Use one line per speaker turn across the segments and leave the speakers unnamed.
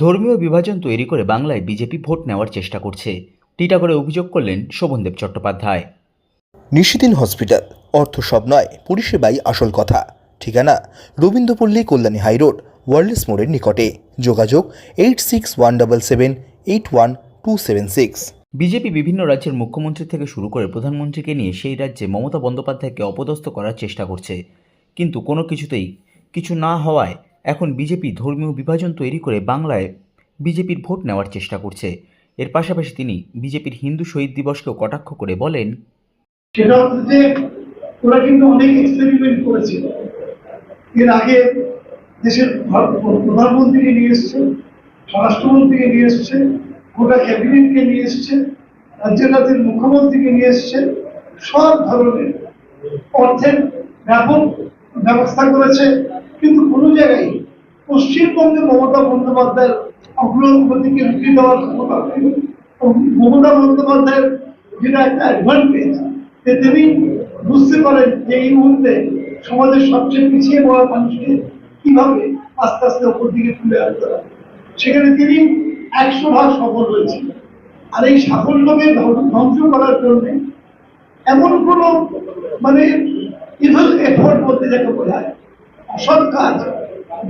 ধর্মীয় বিভাজন তৈরি করে বাংলায় বিজেপি ভোট নেওয়ার চেষ্টা করছে। টিটাগড়ে অভিযোগ করলেন শোভনদেব চট্টোপাধ্যায়।
নিশিদিন হসপিটাল অর্থ সব নয় পরিষেবাই আসল কথা। ঠিকানা রবীন্দ্রপল্লী কল্যাণী হাইরোড ওয়ার্ল্ডস মোড়ের নিকটে। যোগাযোগ eight six one double seven eight one two seven six.
BJP বিভিন্ন রাজ্যের মুখ্যমন্ত্রী থেকে শুরু করে প্রধানমন্ত্রীকে নিয়ে সেই রাজ্যে মমতা বন্দ্যোপাধ্যায়কে অপদস্থ করার চেষ্টা করছে। কিন্তু কোনো কিছুতেই কিছু না হওয়ায় এখন বিজেপি ধর্মীয় বিভাজন তৈরি করে বাংলায় বিজেপির ভোট নেওয়ার চেষ্টা করছে। এর পাশাপাশি তিনি বিজেপির হিন্দু শহীদ দিবসকেও কটাক্ষ করে বলেন,
সেটা হচ্ছে ওরা কিন্তু অনেক এক্সপেরিমেন্ট করেছিল এর আগে দেশের প্রধানমন্ত্রীকে নিয়ে এসছে, স্বরাষ্ট্রমন্ত্রীকে নিয়ে এসছে, গোটা ক্যাবিনেটকে নিয়ে এসছে রাজ্যের রাজ্যের মুখ্যমন্ত্রীকে নিয়ে এসছে, সব ধরনের অর্থের ব্যাপক ব্যবস্থা করেছে। কিন্তু কোনো জায়গায় পশ্চিমবঙ্গে মমতা বন্দ্যোপাধ্যায়ের অগ্রগতিকে রুখে দেওয়ার ক্ষমতা মমতা বন্দ্যোপাধ্যায়ের যেটা একটা অ্যাডভান্টেজ যে তিনি বুঝতে পারেন যে এই মুহূর্তে সমাজের সবচেয়ে পিছিয়ে পড়া মানুষকে কীভাবে আস্তে আস্তে ওপর দিকে তুলে আনতে হবে। সেখানে তিনি একশো ভাগ সফল হয়েছেন। আর এই সাফল্যকে ধ্বং- ধ্বংস করার জন্য এমন কোনো মানে এফোর্ট বলতে যাকে বোঝায় অসৎ কাজ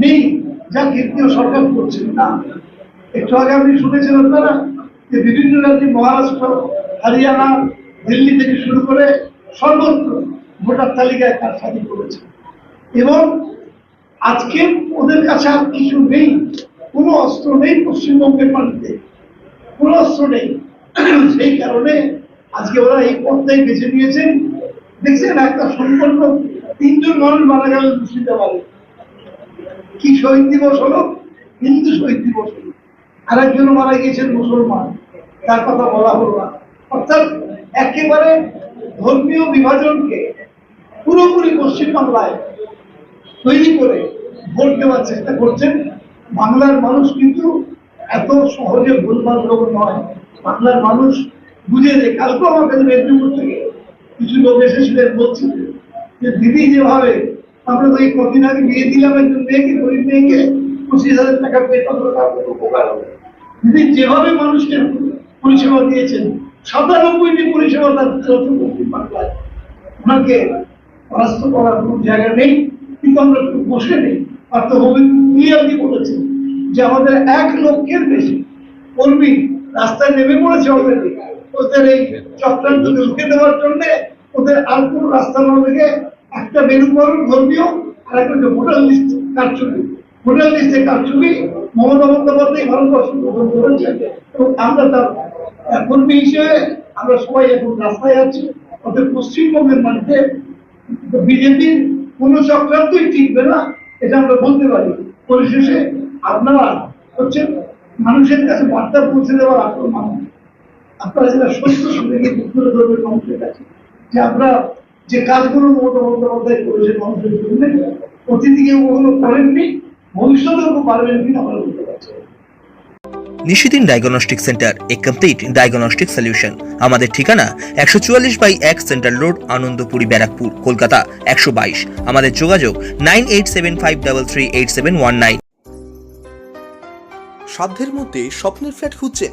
নেই, যা কেন্দ্রীয় সরকার করছেন, না। একটু আগে আপনি শুনেছেন আপনারা যে বিভিন্ন রাজ্যে মহারাষ্ট্র, হরিয়ানা, দিল্লি থেকে শুরু করে সর্বত্র ভোটার তালিকায় তার স্বাধীন করেছে। এবং আজকে ওদের কাছে আর কিছু নেই, কোনো অস্ত্র নেই পশ্চিমবঙ্গের মাটিতে। কোনো অস্ত্র নেই। সেই কারণে আজকে ওরা এই পথটাই বেছে নিয়েছেন। দেখছেন একটা সম্পূর্ণ তিনজন মানুষ মারা গেল মুর্শিদাবাদে। কি শহীদ দিবস হলো? হিন্দু শহীদ দিবস হলো। আরেকজন মারা গিয়েছেন মুসলমান। তার কথা বলা হলো না। অর্থাৎ একেবারে ধর্মীয় বিভাজনকে পুরোপুরি পশ্চিমবাংলায় তৈরি করে ভোট দেওয়ার চেষ্টা করছেন। বাংলার মানুষ কিন্তু এত সহজে ভুলভাল লোক নয়। বাংলার মানুষ বুঝে যে, কালকে আমার কাছে মেদিনীপুর থেকে কিছু লোক এসেছিলেন বলছিলেন যে দিদি যেভাবে আমরা এই কদিন আগে বিয়ে দিলাম একজন মেয়েকে, গরিব মেয়েকে, পঁচিশ হাজার টাকা পেয়ে তত উপকার হবে? দিদি যেভাবে মানুষকে পরিষেবা দিয়েছেন, সাতানব্বইটি পরিষেবা তার বাংলায় ওনাকে পরাস্ত করার কোনো জায়গা নেই, কিন্তু আমরা একটু বসে নেই। হবি ক্লিয়ারলি বলেছে যে আমাদের এক লক্ষের বেশি কর্মী রাস্তায় নেমে পড়েছে অলরেডি ওদের এই চক্রান্তকে রুখে দেওয়ার জন্য ওদের আর কোনো রাস্তা না থেকে একটা মেরুকরণ ধর্মীয়, আর একটা হচ্ছে ভোটার লিস্ট কারচুপি ভোটার লিস্টে কারচুপি মমতা বন্দ্যোপাধ্যায় ভারতবর্ষ প্রথম করেছেন। এবং আমরা তার কর্মী হিসেবে আমরা সবাই এখন রাস্তায় আছি। অর্থাৎ পশ্চিমবঙ্গের মধ্যে বিজেপির কোন চক্রান্তই টিকবে না, এটা আমরা বলতে পারি। পরিশেষে আপনারা হচ্ছেন মানুষের কাছে বার্তা পৌঁছে দেওয়ার আসল মানুষ আপনারা যেটা সত্য সঙ্গে তুলে ধরবেন মানুষের কাছে। যে আমরা যে কাজগুলো মমতা বন্দ্যোপাধ্যায় করেছেন মানুষের জন্য কখনো করেননি ভবিষ্যতেও পারবেন কিনা আমরা বলতে পারছি
Nishidin diagnostic centre a complete diagnostic solution আমাদের ঠিকানা একশো চুয়াল্লিশ বাই এক সেন্ট্রাল রোড আনন্দপুরি ব্যারাকপুর কলকাতা একশো বাইশ। আমাদের যোগাযোগ nine eight seven five double three eight seven one nine. সাধ্যের মধ্যে স্বপ্নের ফ্ল্যাট খুঁজছেন